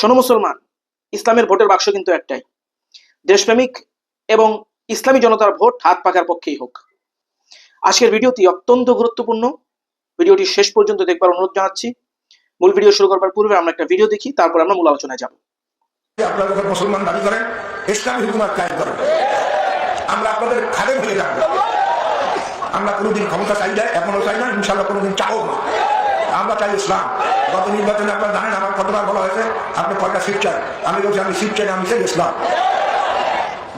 শোনো মুসলমান, ইসলামের ভোটের বাক্স কিন্তু একটাই। দেশপ্রেমিক এবং ইসলামী জনতার ভোট হাত পাখার পক্ষেই হোক। আজকের ভিডিওটি অত্যন্ত গুরুত্বপূর্ণ। ভিডিওটি শেষ পর্যন্ত দেখবার অনুরোধ জানাচ্ছি। মূল ভিডিও শুরু করবার পূর্বে আমরা একটা ভিডিও দেখি, তারপর আমরা মূল আলোচনায় যাব। আপনারা যখন মুসলমান দাবি করেন, ইসলামী হুকুমাত কায়েম করেন আমরা আপনাদের খাদে হয়ে রাখব। আমরা কোনোদিন ক্ষমতা চাই না, এখনও চাই না ইনশাল্লাহ কোনোদিন চাও না। আমরা চাই ইসলাম। গত নির্বাচনে আপনারা জানেন আমার কতবার বলা হয়েছে? আপনি কয়টা সিট চান? আমি বলছি, আমি সিট চাই, আমি চাই ইসলাম।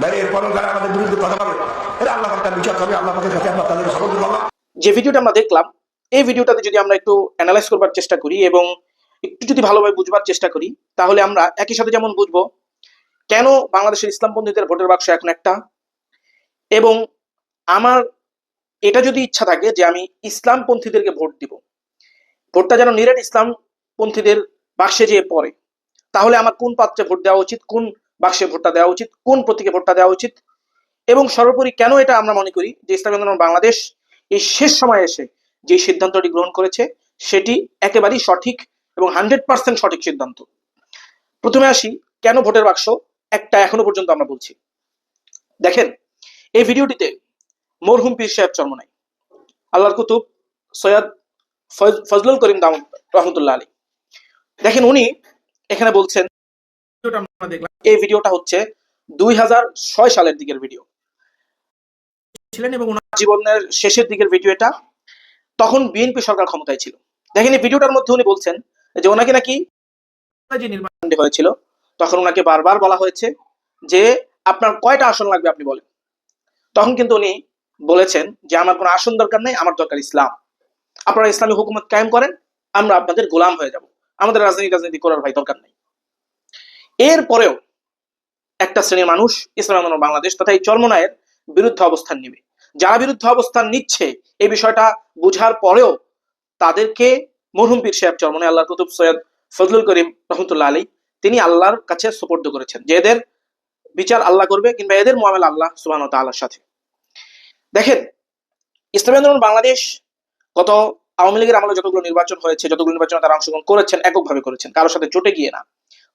ভাই, এরপরও যারা আমাদের বিরুদ্ধে কথা বলে এটা আল্লাহ একটা বিচার করবে, আল্লাহ কাছে আমরা তাদের সকলকে বললাম যে ভিডিওটা আমরা দেখলাম, এই ভিডিওটাতে যদি আমরা একটু অ্যানালাইজ করবার চেষ্টা করি এবং একটু যদি ভালোভাবে বুঝবার চেষ্টা করি, তাহলে আমরা একই সাথে যেমন বুঝব, কেন বাংলাদেশের ইসলামপন্থীদের ভোটের বাক্স এখন একটা? এবং আমার এটা যদি ইচ্ছা থাকে যে আমি ইসলামপন্থীদেরকে ভোট দিব ভোটটা যেন নিরেট ইসলামপন্থীদের বাক্সে যেয়ে পড়ে। তাহলে আমার কোন পাত্রে ভোট দেওয়া উচিত, কোন বাক্সে ভোটটা দেওয়া উচিত, কোন প্রতীকে ভোটটা দেওয়া উচিত? এবং সর্বোপরি কেন এটা আমরা মনে করি যে ইসলামী আন্দোলন বাংলাদেশ এই শেষ সময়ে এসে যে সিদ্ধান্তটি গ্রহণ করেছে, সেটি একেবারেই সঠিক এবং হান্ড্রেড পার্সেন্ট সঠিক সিদ্ধান্ত। প্রথমে আসি, কেন ভোটের বাক্স একটা এখনও পর্যন্ত আমরা বলছি? দেখেন, এই ভিডিওটিতে মরহুম পীর সাহেব চর্ম নাই আল্লাহর কুতুব সৈয়দ ফজলুল করিম রহমতুল্লাহ আলী দেখেন উনি এখানে বলছেন এই ভিডিওটা হচ্ছে দুই সালের দিকের ভিডিও। ছিলেন এবং ওনার জীবনের শেষের দিকের ভিডিও এটা। তখন বিএনপি সরকার ক্ষমতায় ছিল। দেখেন এই ভিডিওটার মধ্যে উনি বলছেন যে ওনাকে নাকি যে হয়েছিল। তখন ওনাকে বারবার বলা হয়েছে যে আপনার কয়টা আসন লাগবে আপনি বলেন। তখন কিন্তু উনি বলেছেন যে আমার কোনো আসন দরকার নেই আমার দরকার ইসলাম। আপনারা ইসলামী হুকুমত কায়েম করেন, আমরা আপনাদের গোলাম হয়ে যাব। আমাদের রাজনীতি রাজনীতি করার ভাই দরকার নেই। এরপরেও একটা শ্রেণির মানুষ ইসলাম বাংলাদেশ তথা এই চর্মনায়ের বিরুদ্ধে অবস্থান নেবে। যারা বিরুদ্ধে অবস্থান নিচ্ছে, এই বিষয়টা বুঝার পরেও তাদেরকে মরহুম পীর সাহেব চরমনে আল্লাহর কুতুব সৈয়দ ফজলুল করিম রহমতুল্লাহ আলী তিনি আল্লাহর কাছে সুপর্দ করেছেন যে এদের বিচার আল্লাহ করবে কিংবা এদের মোয়ামেলা আল্লাহ সুবাহ তাল্লাহর সাথে। দেখেন, ইসলামী আন্দোলন বাংলাদেশ গত আওয়ামী লীগের আমলে যতগুলো নির্বাচন হয়েছে, যতগুলো নির্বাচনে তারা অংশগ্রহণ করেছেন, এককভাবে করেছেন। কারোর সাথে জোটে গিয়ে না।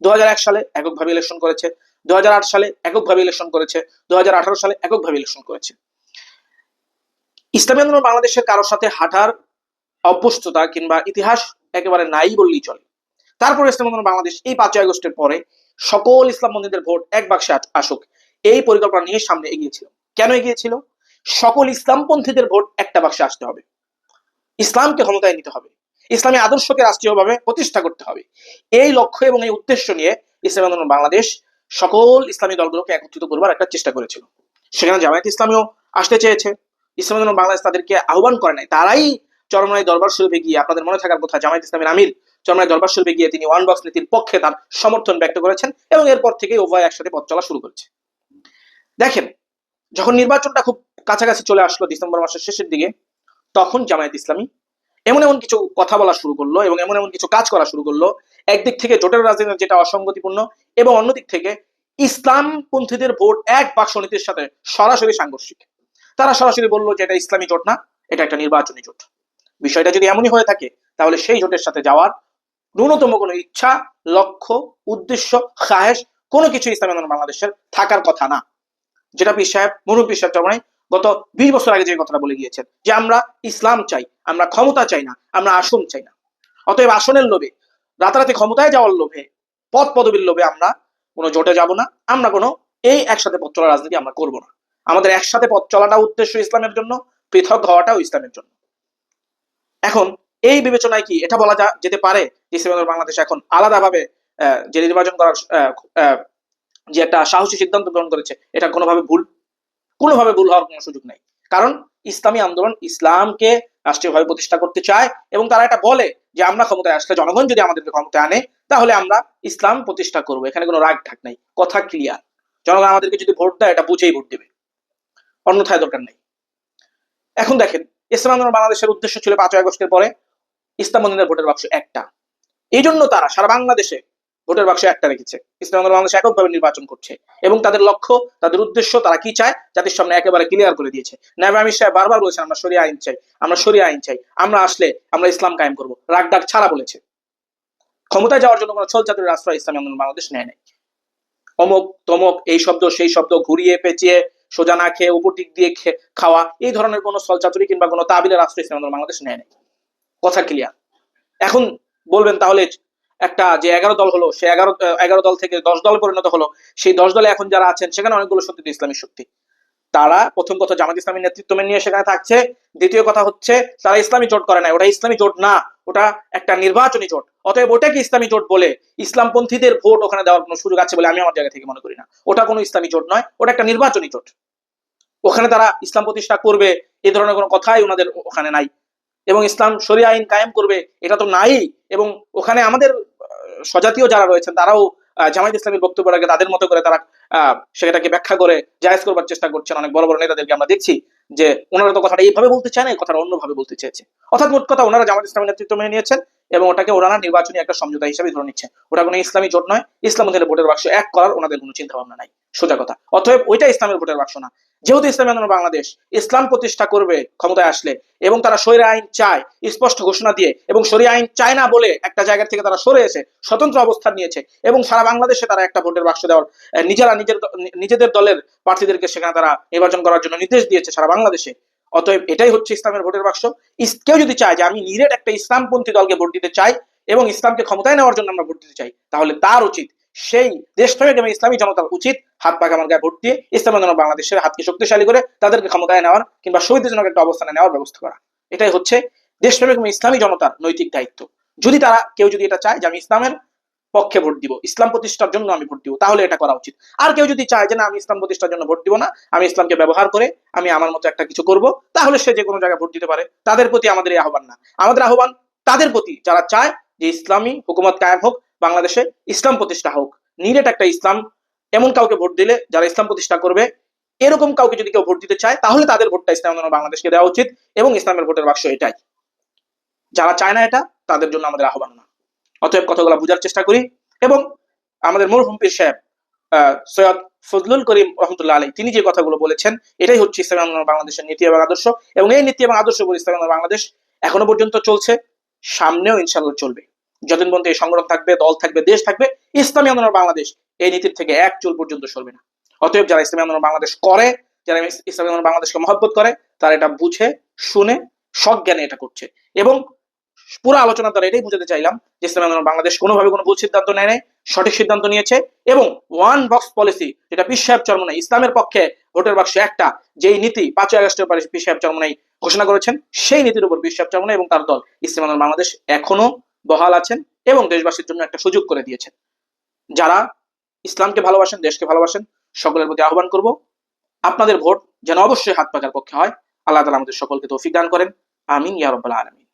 দুই হাজার এক সালে এককভাবে ইলেকশন করেছে। দু হাজার আট সালে এককভাবে ইলেকশন করেছে। দু সালে এককভাবে ইলেকশন করেছে। ইসলামী আন্দোলন বাংলাদেশের কারোর সাথে হাঁটার অভ্যস্ততা কিংবা ইতিহাস একেবারে নাই বললেই চলে। তারপরে ইসলাম আন্দোলন বাংলাদেশ এই পাঁচই আগস্টের পরে সকল ইসলাম মন্দিরদের ভোট এক বাক্সে আসুক। এই পরিকল্পনা নিয়ে সামনে এগিয়েছিল কেন এগিয়েছিল সকল ইসলামপন্থীদের ভোট একটা বাক্সে আসতে হবে। ইসলামকে ক্ষমতায় নিতে হবে। ইসলামী আদর্শকে রাষ্ট্রীয়ভাবে প্রতিষ্ঠা করতে হবে। এই লক্ষ্য এবং এই উদ্দেশ্য নিয়ে ইসলাম আন্দোলন বাংলাদেশ সকল ইসলামী দলগুলোকে একত্রিত করবার একটা চেষ্টা করেছিল। সেখানে জামায়াত ইসলামীও আসতে চেয়েছে। ইসলাম আন্দোলন বাংলাদেশ তাদেরকে আহ্বান করে নাই। তারাই চরমনাই দরবার শরীফে গিয়ে আপনাদের মনে থাকার কথা, জামায়াত ইসলামের আমির চরমনাই দরবার শরীফে গিয়ে তিনি ওয়ান বক্স নীতির পক্ষে তার সমর্থন ব্যক্ত করেছেন এবং এরপর থেকে উভয় একসাথে পথ চলা শুরু করেছে। দেখেন, যখন নির্বাচনটা খুব কাছাকাছি চলে আসলো ডিসেম্বর মাসের শেষের দিকে তখন জামায়াত ইসলামী এমন এমন কিছু কথা বলা শুরু করল এবং এমন এমন কিছু কাজ করা শুরু করল। একদিক থেকে জোটের রাজনীতি যেটা অসঙ্গতিপূর্ণ এবং অন্যদিক থেকে ইসলামপন্থীদের ভোট এক বাক্স নীতির সাথে সরাসরি সাংঘর্ষিক। তারা সরাসরি বলল যে এটা ইসলামী জোট না, এটা একটা নির্বাচনী জোট। বিষয়টা যদি এমনই হয়ে থাকে, তাহলে সেই জোটের সাথে যাওয়ার ন্যূনতম কোনো ইচ্ছা, লক্ষ্য, উদ্দেশ্য, খায়েশ কোনো কিছু ইসলামী বাংলাদেশের থাকার কথা না। যেটা পীর সাহেব পীর সাহেব গত বিশ বছর আগে যে কথাটা বলে গিয়েছেন, যে আমরা ইসলাম চাই, আমরা ক্ষমতা চাই না, আমরা আসন চাই না। অতএব আসনের লোভে, রাতারাতি ক্ষমতায় যাওয়ার লোভে পদ পদবীর লোভে আমরা কোনো জোটে যাব না, আমরা কোনো এই একসাথে পথ চলা রাজনীতি আমরা করব না। আমাদের একসাথে পথ চলাটা উদ্দেশ্য ইসলামের জন্য, পৃথক হওয়াটাও ইসলামের জন্য। এখন এই বিবেচনায় কি এটা বলা যা যেতে পারে যে ইসলাম আন্দোলন বাংলাদেশ এখন আলাদাভাবে যে নির্বাচন করার যে একটা সাহসী সিদ্ধান্ত গ্রহণ করেছে, এটা কোনোভাবে ভুল? কোনোভাবে ভুল হওয়ার কোনো সুযোগ নাই। কারণ ইসলামী আন্দোলন ইসলামকে রাষ্ট্রীয়ভাবে প্রতিষ্ঠা করতে চায় এবং তারা এটা বলে যে আমরা ক্ষমতায় আসলে জনগণ যদি আমাদেরকে ক্ষমতায় আনে, তাহলে আমরা ইসলাম প্রতিষ্ঠা করব। এখানে কোনো রাগ ঠাক নাই, কথা ক্লিয়ার জনগণ আমাদেরকে যদি ভোট দেয়, এটা বুঝেই ভোট দেবে। অন্যথায় দরকার নেই। এখন দেখেন, ইসলাম আন্দোলন বাংলাদেশের উদ্দেশ্য ছিল পাঁচই আগস্টের পরে ইসলাম মন্দিরের ভোটের বাক্স একটা। এই জন্য তারা সারা বাংলাদেশে ভোটের বাক্স একটা রেখেছে। ইসলাম বাংলাদেশ এককভাবে নির্বাচন করছে এবং তাদের লক্ষ্য, তাদের উদ্দেশ্য, তারা কি চায়? জাতির সামনে একেবারে ক্লিয়ার করে দিয়েছে। নাইবা আমির সাহেব বারবার বলেছেন, আমরা সরিয়া আইন চাই, আমরা সরিয়া আইন চাই, আমরা আসলে আমরা ইসলাম কায়েম করব। রাগ ডাক ছাড়া বলেছে। ক্ষমতায় যাওয়ার জন্য কোনো ছল চাতুরের আশ্রয় ইসলামী আন্দোলন বাংলাদেশ নেয় নাই। অমুক, তমক, এই শব্দ, সেই শব্দ, ঘুরিয়ে পেঁচিয়ে সোজা না খেয়ে উপর দিক দিয়ে খাওয়া, এই ধরনের কোনো ছলচাতুরি কিংবা কোনো তাবিলের আশ্রয় ইসলামী আন্দোলন বাংলাদেশ নেয় নাই। কথা ক্লিয়ার এখন বলবেন তাহলে একটা যে এগারো দল হলো, সে এগারো এগারো দল থেকে দশ দল পরিণত হলো, সেই দশ দলে এখন যারা আছেন, সেখানে অনেকগুলো শক্তি ইসলামী শক্তি। তারা প্রথম কথা জামাত ইসলামী নেতৃত্ব নিয়ে সেখানে থাকছে। দ্বিতীয় কথা হচ্ছে, তারা ইসলামী জোট করে না ওটা ইসলামী জোট না, ওটা একটা নির্বাচনী জোট। অতএব ওটাকে ইসলামী জোট বলে ইসলামপন্থীদের ভোট ওখানে দেওয়ার কোনো সুযোগ আছে বলে আমি আমার জায়গা থেকে মনে করি না। ওটা কোনো ইসলামী জোট নয়, ওটা একটা নির্বাচনী জোট। ওখানে তারা ইসলাম প্রতিষ্ঠা করবে, এ ধরনের কোনো কথাই ওনাদের ওখানে নাই। এবং ইসলাম শরী আইন কায়েম করবে, এটা তো নাই। এবং ওখানে আমাদের স্বজাতীয় যারা রয়েছেন, তারাও জামায়াত ইসলামের বক্তব্য রাখে, তাদের মতো করে তারা সেটাকে ব্যাখ্যা করে জায়েজ করবার চেষ্টা করছেন। অনেক বড় বড় নেতাদেরকে আমরা দেখছি যে, ওনারা তো কথাটা এইভাবে বলতে চায় না কথাটা অন্যভাবে বলতে চেয়েছে। অর্থাৎ মোট কথা, ওনারা জামায়াত ইসলামের নেতৃত্ব মেনে নিয়েছেন। এবং ওটাকে ওনারা নির্বাচনী একটা সমঝোতা হিসেবে ধরে নিচ্ছেন ওটা কোনো ইসলামী জোট নয়, ইসলাম মধ্যে ভোটের বাক্স এক করার ওনাদের কোনো চিন্তা ভাবনা নাই। সোজা কথা। অতএব ওইটা ইসলামের ভোটের বাক্স না। যেহেতু ইসলামী আন্দোলন বাংলাদেশ, ইসলাম প্রতিষ্ঠা করবে ক্ষমতায় আসলে এবং তারা সরিয়া আইন চায়, স্পষ্ট ঘোষণা দিয়ে এবং সরিয়া আইন চায় না বলে একটা জায়গা থেকে তারা সরে এসে স্বতন্ত্র অবস্থান নিয়েছে এবং সারা বাংলাদেশে তারা একটা ভোটের বাক্স দেওয়ার নিজেরা নিজের নিজেদের দলের প্রার্থীদেরকে সেখানে তারা নির্বাচন করার জন্য নির্দেশ দিয়েছে সারা বাংলাদেশে। অতএব এটাই হচ্ছে ইসলামের ভোটের বাক্স। কেউ যদি চায় যে আমি নিরেট একটা ইসলামপন্থী দলকে ভোট দিতে চাই এবং ইসলামকে ক্ষমতায় নেওয়ার জন্য আমরা ভোট দিতে চাই, তাহলে তার উচিত সেই দেশপ্রেমিক এবং ইসলামী জনতার উচিত হাত পাকা আমার গায়ে ভোট দিয়ে ইসলাম আন্দোলন বাংলাদেশের হাতকে শক্তিশালী করে তাদেরকে ক্ষমতায় নেওয়ার কিংবা সুবিধাজনক একটা অবস্থানে নেওয়ার ব্যবস্থা করা। এটাই হচ্ছে দেশপ্রেমিক এবং ইসলামী জনতার নৈতিক দায়িত্ব। যদি তারা, কেউ যদি এটা চায় যে আমি ইসলামের পক্ষে ভোট দিব। ইসলাম প্রতিষ্ঠার জন্য আমি ভোট দিব, তাহলে এটা করা উচিত। আর কেউ যদি চায় যে না, আমি ইসলাম প্রতিষ্ঠার জন্য ভোট দিব না, আমি ইসলামকে ব্যবহার করে আমি আমার মতো একটা কিছু করব, তাহলে সে যে কোনো জায়গায় ভোট দিতে পারে। তাদের প্রতি আমাদের এই আহ্বান না। আমাদের আহ্বান তাদের প্রতি, যারা চায় যে ইসলামী হুকুমত কায়েম হোক, বাংলাদেশে ইসলাম প্রতিষ্ঠা হোক। নিরেট একটা ইসলাম, এমন কাউকে ভোট দিলে যারা ইসলাম প্রতিষ্ঠা করবে, এরকম কাউকে যদি কেউ ভোট দিতে চায়, তাহলে তাদের ভোটটা ইসলাম বাংলাদেশকে দেওয়া উচিত এবং ইসলামের ভোটের বাক্স এটাই। যারা চায় না এটা, তাদের জন্য আমাদের আহ্বান না। অতএব কথাগুলো বোঝার চেষ্টা করি। এবং আমাদের মরহুম পীর সাহেব সৈয়দ ফজলুল করিম রহমতুল্লাহ আলী তিনি যে কথাগুলো বলেছেন, এটাই হচ্ছে ইসলাম বাংলাদেশের নীতি এবং আদর্শ। এবং এই নীতি এবং আদর্শ উপর ইসলাম বাংলাদেশ এখনও পর্যন্ত চলছে, সামনেও ইনশাল্লাহ চলবে। যতদিন পর্যন্ত এই সংগঠন থাকবে, দল থাকবে, দেশ থাকবে, ইসলামী আন্দোলন বাংলাদেশ এই নীতির থেকে এক চুল পর্যন্ত সরবে না। অতএব যারা ইসলামী আন্দোলন বাংলাদেশ করে, যারা ইসলামী আন্দোলন বাংলাদেশকে মহব্বত করে, তারা এটা বুঝে, শুনে, সজ্ঞানে এটা করছে। এবং পুরো আলোচনা দ্বারা এটাই বুঝাতে চাইলাম যে ইসলামী আন্দোলন বাংলাদেশ কোনোভাবে কোনো ভুল সিদ্ধান্ত নেয় নাই, সঠিক সিদ্ধান্ত নিয়েছে এবং ওয়ান বক্স পলিসি যেটা পীর সাহেব চরমনাই, ইসলামের পক্ষে ভোটের বাক্স একটা, যেই নীতি পাঁচই আগস্টের পরে পীর সাহেব চরমনাই ঘোষণা করেছেন, সেই নীতির উপর পীর সাহেব চরমনাই এবং তার দল ইসলাম আন্দোলন বাংলাদেশ এখনও বহাল আছেন এবং দেশবাসীর জন্য একটা সুযোগ করে দিয়েছেন। যারা ইসলামকে ভালোবাসেন, দেশকে ভালোবাসেন, সকলের প্রতি আহ্বান করব, আপনাদের ভোট যেন অবশ্যই হাত পাকার পক্ষে হয়। আল্লাহ তালা আমাদের সকলকে তৌফিক দান করেন। আমিন, ইয়া রব্বাল আলামিন।